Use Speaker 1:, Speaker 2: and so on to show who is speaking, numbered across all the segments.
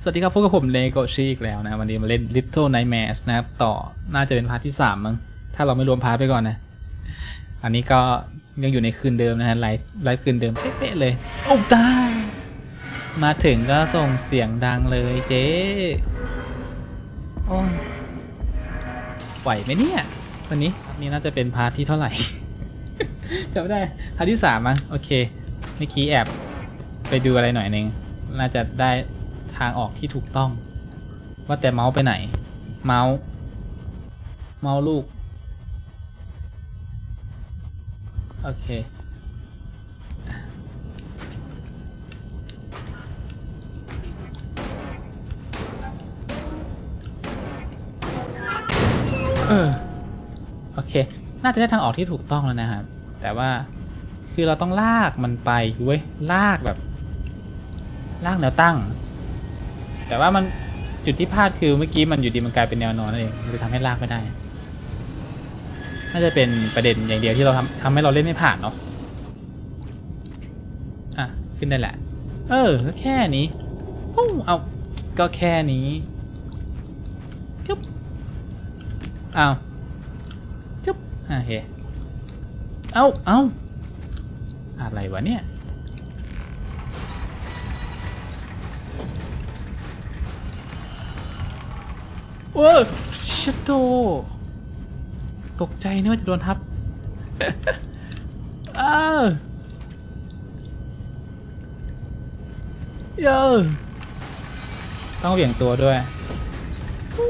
Speaker 1: สวัสดีครับพบกับผมเลโกชีอีกแล้วนะ วันนี้มาเล่น Little Nightmares นะครับ ต่อน่าจะเป็นพาร์ทที่ 3 มั้ง ถ้าเราไม่รวมพาร์ทไปก่อนนะ อันนี้ก็ยังอยู่ในคืนเดิมนะฮะไลฟ์ไลฟ์คืนเดิมเป๊ะเลย โอ้ตายมาถึงก็ส่งเสียงดังเลยเจ๊โอ้ไหวไหมเนี่ย วันนี้นี่น่าจะเป็นพาร์ทที่เท่าไหร่จำไม่ได้พาร์ทที่สามมั้งโอเคเมื่อกี้แอบไปดูอะไรหน่อยนึงน่าจะได้ ทางออกที่ถูกต้อง ว่าแต่เมาส์ไปไหน เมาส์เมาส์ลูก โอเค เออ โอเค น่าจะได้ทางออกที่ถูกต้องแล้วนะครับ แต่ว่าคือเราต้องลากมันไปเว้ย ลากแบบ ลากแนวตั้ง แต่ว่ามันจุดที่พลาดคือเมื่อกี้มันอยู่ดีมันกลายเป็นแนวนอนนั่นเองเลยทำให้ลากไม่ได้ น่าจะเป็นประเด็นอย่างเดียวที่เราทำทำให้เราเล่นไม่ผ่านเนาะอะขึ้นได้แหละ เออก็แค่นี้ปุ้งเอาก็แค่นี้จุ๊บเอาจุ๊บอะโอเค เอาเอาอะไรวะเนี่ย โอ้ชิโตตกใจนึกว่าจะโดนทับเออเยอะต้องเหวี่ยงตัวด้วยฟู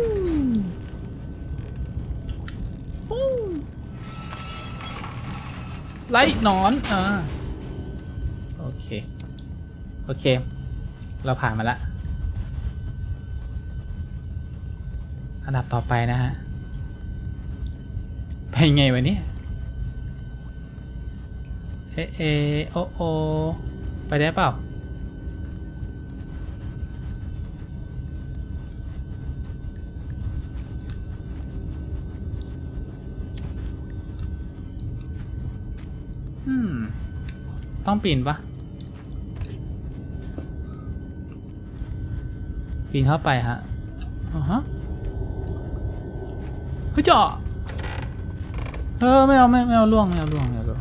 Speaker 1: ฟูสไลด์หนอน อ่า โอเค โอเค เราผ่านมาแล้ว อันดับต่อไปนะฮะ ไปไงวะเนี่ยเอเอโอโอ ไปได้เปล่า อืม ต้องปีนปะปีนเข้าไปฮะอ่าฮะ เฮ้ยเจาะเออไม่เอาไม่ไม่เอาล่วงไม่เอาล่วงไม่เอาล่วง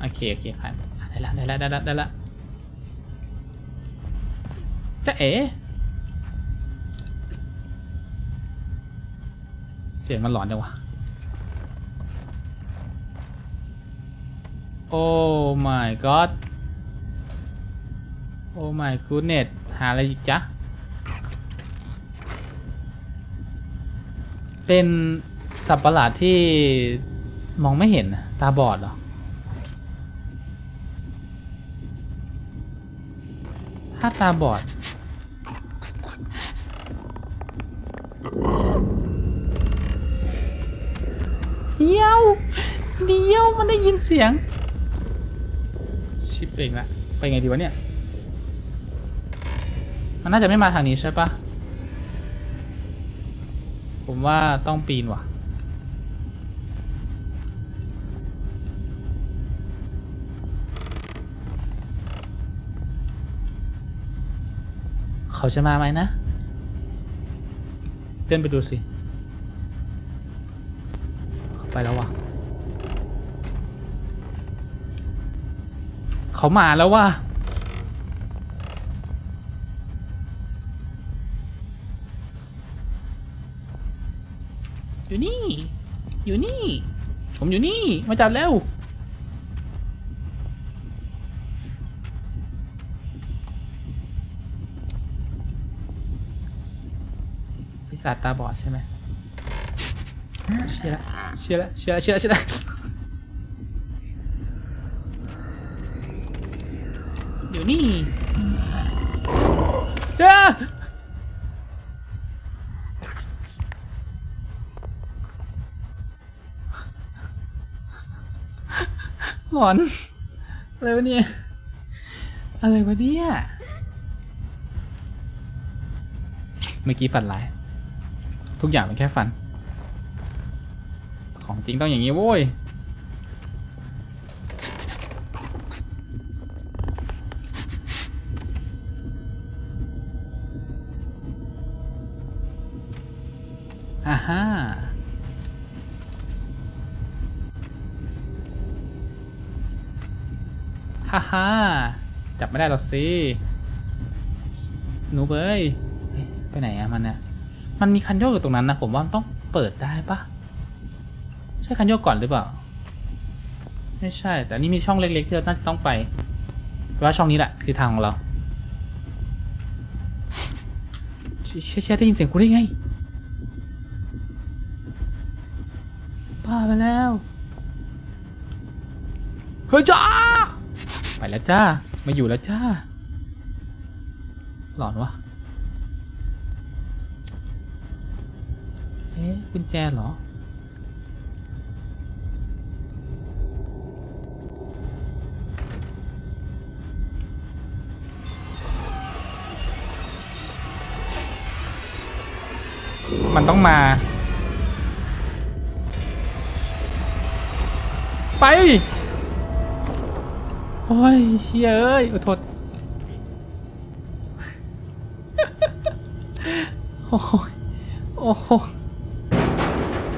Speaker 1: โอเคโอเคผ่านได้ละได้ละได้ละได้ละจะเอ๋เสียงมันหลอนจังวะโอ้ my god โอ้ my goodness หาอะไรอีกจ๊ะ เป็นสัตว์ประหลาดที่มองไม่เห็นตาบอดเหรอ ถ้าตาบอด เดียว เดียวมันได้ยินเสียง ชิปเองละ ไปไงดีวะเนี่ย มันน่าจะไม่มาทางนี้ใช่ปะ ผมว่าต้องปีนว่ะ เขาจะมาไหมนะเดินไปดูสิ ไปแล้วว่ะ เขามาแล้วว่ะ อยู่นี่ อยู่นี่ ผมอยู่นี่ มาจับแล้วปีศาจตาบอดใช่ไหมเชื่อละเชื่อละเชื่อละเชื่อละเชื่อละอยู่นี่เอ้อ หอนอะไรวะเนี่ย อะไรวะเนี่ย เมื่อกี้ฝันร้าย ทุกอย่างเป็นแค่ฝัน ของจริงต้องอย่างนี้โว้ยอ่าฮะ ฮ่าฮ่าจับไม่ได้หรอกสิหนูเบยเฮ้ยไปไหนอะมันเนี่ยมันมีคันโยกอยู่ตรงนั้นนะผมว่ามันต้องเปิดได้ปะใช่คันโยกก่อนหรือเปล่า ไม่ใช่ แต่นี่มีช่องเล็กๆที่เราน่าจะต้องไปแปลว่าช่องนี้แหละคือทางของเราเชี่ยเชี่ยเชี่ยได้ยินเสียงกูได้ไงบ้าไปแล้วเฮ้ยจ้า ไปแล้วจ้ามาอยู่แล้วจ้า หลอนวะเอ๊ะกุญแจเหรอมันต้องมา ไป โอ้ยเฮ้ยเอ้ยอดทนโอ้ยโอ้โห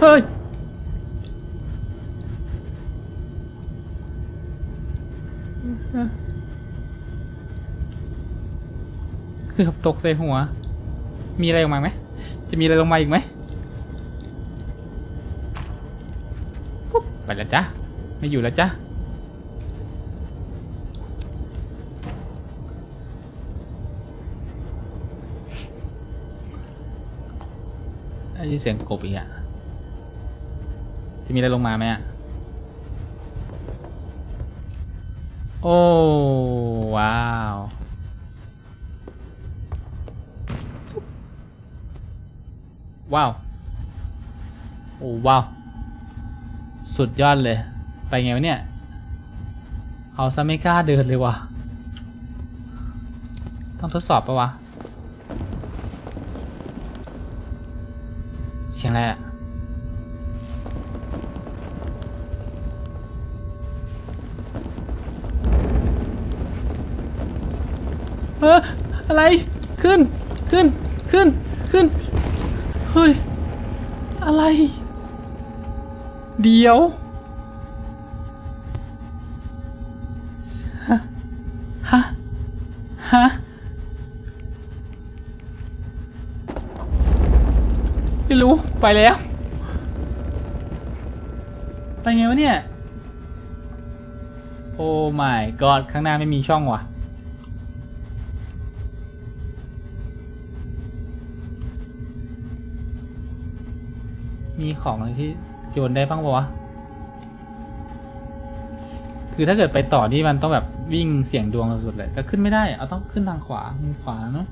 Speaker 1: เฮ้ยเกือบตกใส่หัว มีอะไรออกมาไหม จะมีอะไรลงมาอีกไหมปุ๊บไปแล้วจ้ะ ไม่อยู่แล้วจ้ะ ได้ยินเสียงกบอีกอะจะมีอะไรลงมาไหมอะโอ้ว้าวว้าวโอ้ว้าวสุดยอดเลย ไปไงวะเนี่ย เอาซะไม่กล้าเดินเลยวะต้องทดสอบปะวะ สียงอะไรอะเอออะไรขึ้นขึ้นขึ้นขึ้นเฮ้ยอะไร เดี๋ยวฮะฮะฮะ รู้ไปแล้ว ไปไงวะเนี่ย โอ้ my god ข้างหน้าไม่มีช่องว่ะ มีของอะไรที่โยนได้บ้างปะวะ คือถ้าเกิดไปต่อที่มันต้องแบบวิ่งเสี่ยงดวงสุดเลย ก็ขึ้นไม่ได้ เอาต้องขึ้นทางขวามือขวาเนาะ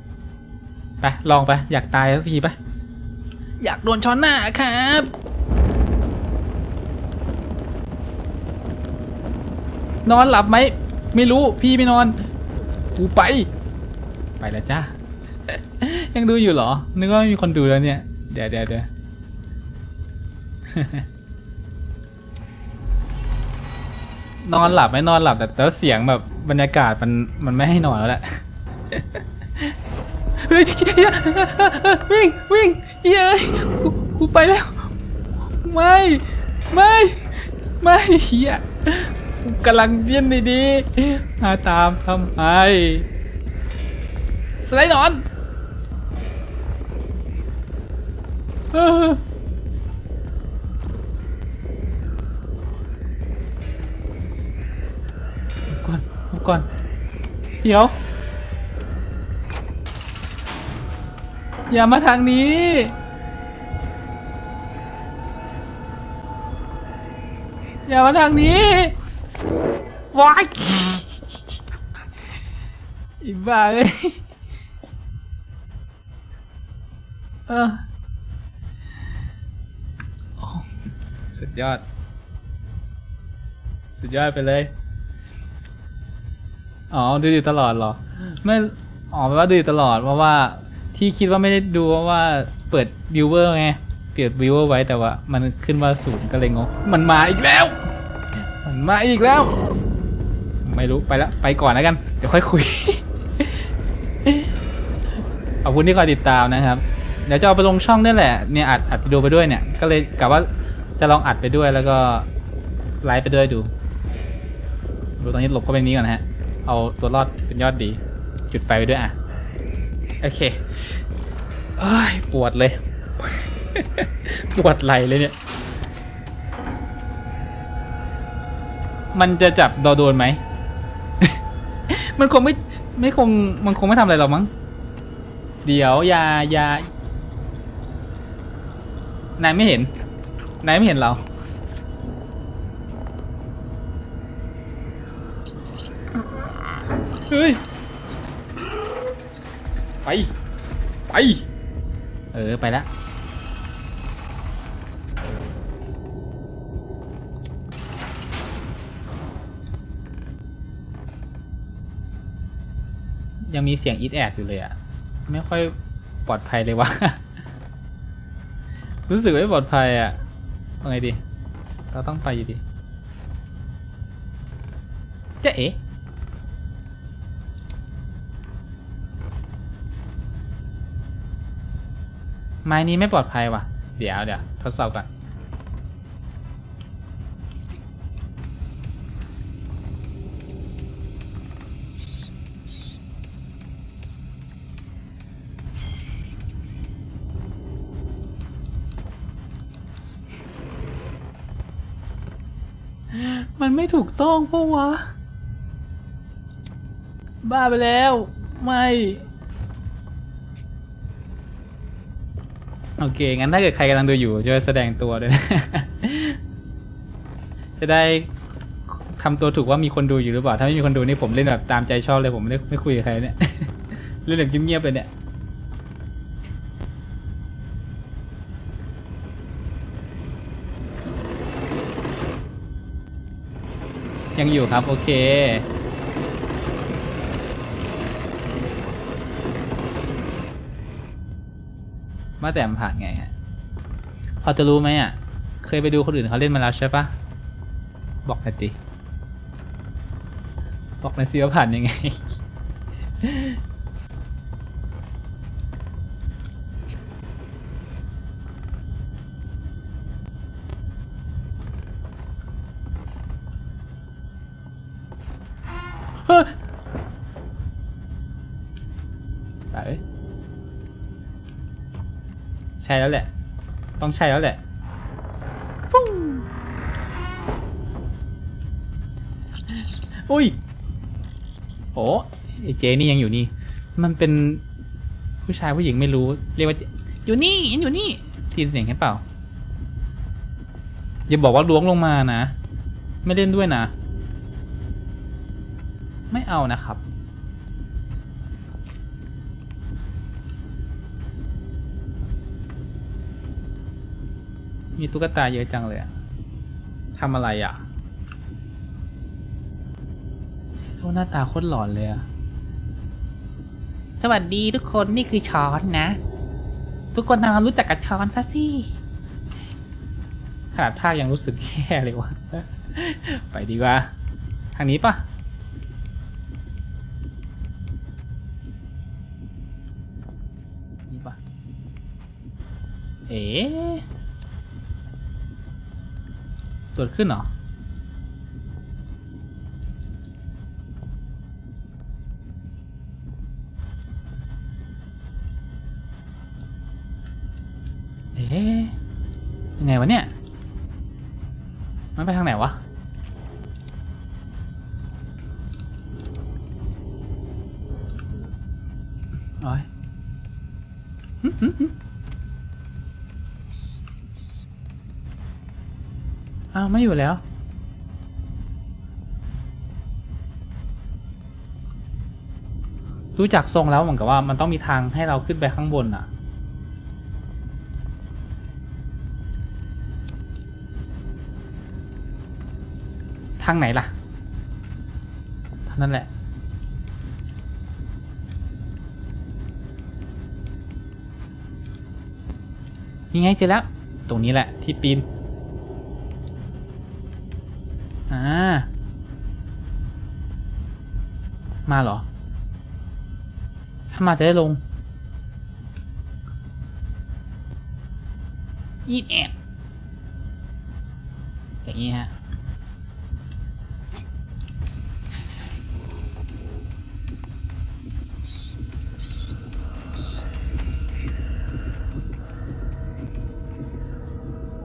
Speaker 1: ไป ลองไป อยากตายสักทีไป อยากโดนช้อนหน้าครับ นอนหลับไหม ไม่รู้พี่ไม่นอน กูไป ไปแล้วจ้า ยังดูอยู่เหรอ นึกว่าไม่มีคนดูแล้วเนี่ย เดี๋ยวเดี๋ยวเดี๋ยวนอนหลับไหม่นอนหลับแต่แต่เสียงแบบบรรยากาศมันมันไม่ให้นอนแล้วแหละ เฮ้ยวิ่งวิ่งเย้ยกูกูไปแล้ว ไม่ไม่ไม่เฮียกูกำลังเบี้ยนดีๆมาตามทำไมสไลด์นอนเออก่อนก่อนเดี๋ยว อย่ามาทางนี้ อย่ามาทางนี้ว้ายอีบ้าเอ้ยเออโอ้สุดยอด สุดยอดไปเลย อ๋อ ดูอยู่ตลอดเหรอ ไม่ อ๋อแปลว่าดูอยู่ตลอดเพราะว่า ที่คิดว่าไม่ได้ดูเพราะว่าเปิดวิวเวอร์ไง เปิดวิวเวอร์ไว้แต่ว่า มันขึ้นว่าศูนย์ก็เลยงงมันมาอีกแล้ว มันมาอีกแล้ว ไม่รู้ไปล้วไปก่อนแล้วกัน เดี๋ยวค่อยคุย ขอบคุณที่คอยติดตามนะครับในดี๋ยวจะเอาไปลงช่องนี่แหละ เนี่ยอัดอัดวิดีโอไปด้วยเนี่ย ก็เลยกะว่าจะลองอัดไปด้วยแล้วก็ไลฟ์ไปด้วยดู ดูตอนนี้หลบเข้าไปนี้ก่อนนะฮะ เอาตัวรอดเป็นยอดดี จุดไฟไปด้วยอะ โอเคเอ้ยปวดเลย ปวดไหลเลยเนี่ย มันจะจับดอโดนไหม มันคงไม่ไม่คงมันคงไม่ทำอะไรหรอกมั้ง เดี๋ยวยายานายไม่เห็น นายไม่เห็นเรา เฮ้ย ไป ไป เออ ไปแล้วยังมีเสียงอีดแอดอยู่เลยอะไม่ค่อยปลอดภัยเลยวะรู้สึกไม่ปลอดภัยอะว่าไงดี เราต้องไปอยู่ดีจะเอ๋ ไม้นี้ไม่ปลอดภัยว่ะ เดี๋ยวเดี๋ยวทดสอบก่อน มันไม่ถูกต้องพราะวะ บ้าไปแล้ว ไม่ โอเค งั้นถ้าเกิดใครกำลังดูอยู่ช่วยแสดงตัวด้วยนะจะได้ทำตัวถูกว่ามีคนดูอยู่หรือเปล่า ถ้าไม่มีคนดูนี่ผมเล่นแบบตามใจชอบเลยผมไม่ไม่คุยกับใครเนี่ย เล่นแบบเงียบๆเลยเนี่ย ยังอยู่ครับ โอเค มาแต่มนผ่านไงฮะ พอจะรู้ไหมอะ เคยไปดูคนอื่นเขาเล่นมาแล้วใช่ปะบอกหน่อยดิบอกหน่อยสิว่าผ่านยังไง ช่แล้วแหละ ต้องใช่แล้วแหละฟุ้งอุ้ยโอ้ไอเจนี่ยังอยู่นี่ มันเป็นผู้ชายผู้หญิงไม่รู้ เรียกว่าอยู่นี่ยังอยู่นี่ทีนเสียงแค่เปล่า อย่าบอกว่าล้วงลงมานะ ไม่เล่นด้วยนะ ไม่เอานะครับ มีตุ๊กตาเยอะจังเลยอะทำอะไรอะโอ้หน้าตาโคตรหลอนเลยอะ สวัสดีทุกคนนี่คือช้อนนะ ทุกคนทำความรู้จักกับช้อนซะสิขนาดภาคยังรู้สึกแย่เลยวะไปดีกว่า ทางนี้ปะนี่ปะเอ๋ ตรวจขึ้นเหรอ เอ๊ะยังไงวะเนี่ย อยู่แล้ว รู้จักทรงแล้วเหมือนกับว่ามันต้องมีทางให้เราขึ้นไปข้างบนอะ ทางไหนล่ะท่านั้นแหละนี่ไงเจอแล้ว ตรงนี้แหละที่ปีน มาเหรอ ถ้ามาจะได้ลงยี่สิบเอ็ดอย่างนี้ฮะ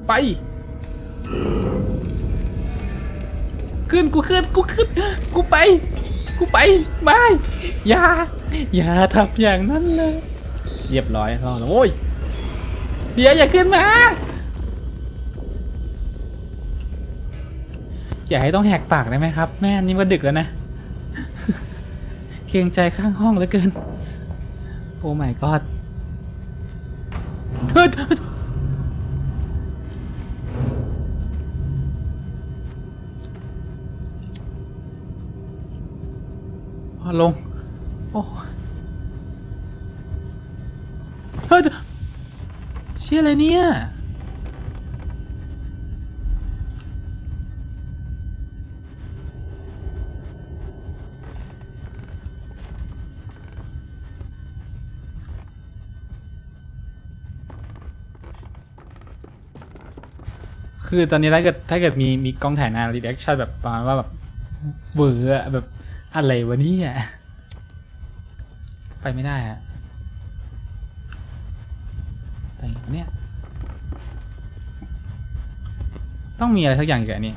Speaker 1: ไป ขึ้นกูขึ้นกูขึ้นกูไป กูไปไม่อย่าอย่าทำอย่างนั้นเลยเรียบร้อยแล้วโอ้ยเดี๋ยวอย่าขึ้นมา อย่าให้ต้องแหกปากได้ไหมครับ แม่นี่ก็ดึกแล้วนะ เกรงใจข้างห้องเหลือเกิน โอ้ my god ลง โอ้เฮ้ยเชี่ยอะไรเนี่ย คือตอนนี้ถ้าเกิดถ้าเกิดมีมีกล้องถ่ายหน้ารีแอคชั่นแบบประมาณว่าแบบเบื่อแบบ อะไรวะเนี่ยไปไม่ได้อะไปเนี่ย ต้องมีอะไรสักอย่างเกี่ยวกับนนี้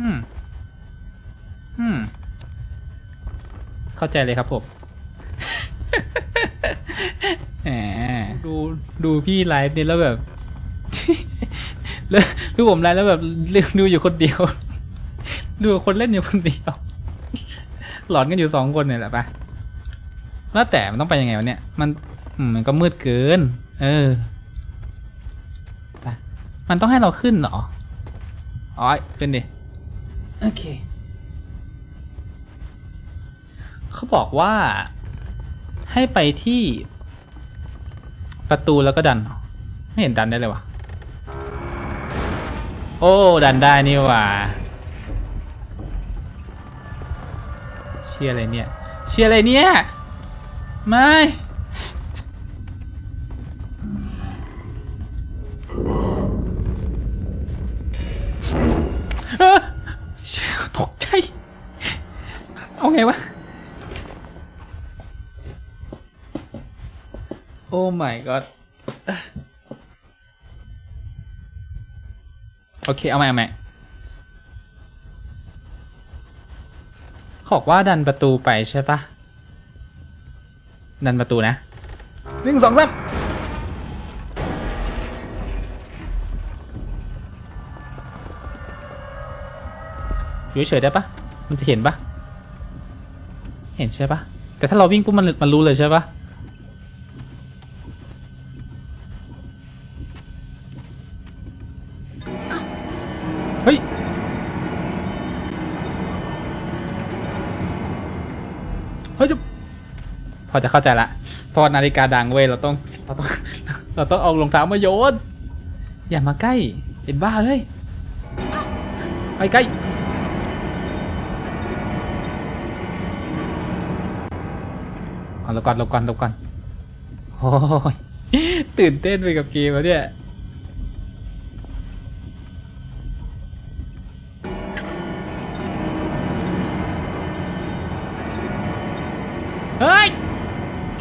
Speaker 1: อืม อืม เข้าใจเลยครับผม ดูดูพี่ไลฟ์เนี่ยแล้วแบบ แล้วดูผมไลฟ์แล้วแบบดูอยู่คนเดียว ดูคนเล่นอยู่คนเดียว หลอนกันอยู่สองคนเนี่ยแหละปะแล้วแต่มันต้องไปยังไงวะเนี่ย มันอืมมันก็มืดเกิน เออไปมันต้องให้เราขึ้นเหรออ๋อขึ้นดิ โอเค เขาบอกว่าให้ไปที่ ประตูแล้วก็ดัน ไม่เห็นดันได้เลยวะโอ้ ดันได้นี่ว่าเชียอะไรเนี่ย เชียอะไรเนี่ย ไม่เอ้อเชี่ยตกใจ เอาไงวะ อ้ my god โอเค เอาใหม่เอาใหม่ขาบอกว่าดันประตูไปใช่ปะดันประตูนะหนึ่งสองสามอยู่เฉยได้ปะมันจะเห็นปะเห็นใช่ปะแต่ถ้าเราวิ่งปุ๊บมันมันรู้เลยใช่ปะ อจะเข้าใจละเพอนาฬิกาดังเว้ยเราต้องเราต้องเราต้องเอารองเท้ามาโยนอย่ามาใกล้เห็นบ้าเฮ้ยไปใกล้เอาลงก่อนลงก่อนลงก่อนโอ้ยตื่นเต้นไปกับเกมแล้วเนี่ย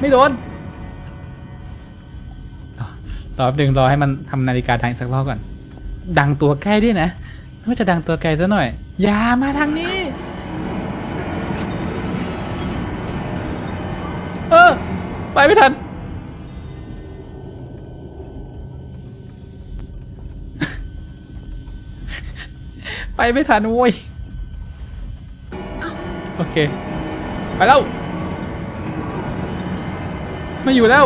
Speaker 1: ไม่โดนรอแป๊บนึงรอให้มันทำนาฬิกาดังอีกสักรอบก่อน ดังตัวใกล้ด้วยนะว่าจะดังตัวไกลซะหน่อย อย่ามาทางนี้ เออ ไปไม่ทัน ไปไม่ทันโว้ย โอเค ไปแล้ว ไม่อยู่แล้ว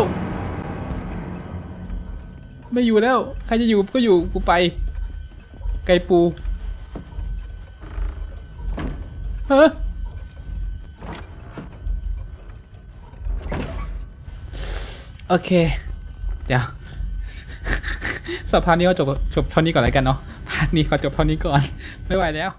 Speaker 1: ไม่อยู่แล้ว ใครจะอยู่ก็อยู่กูไป ไก่ปูเฮ้อโอเค เดี๋ยวสัปพาร์นี้ก็จบจบเท่านี้ก่อนแล้วกันเนาะพาร์ทนี้ขอจบเท่านี้ก่อน ไม่ไหวแล้ว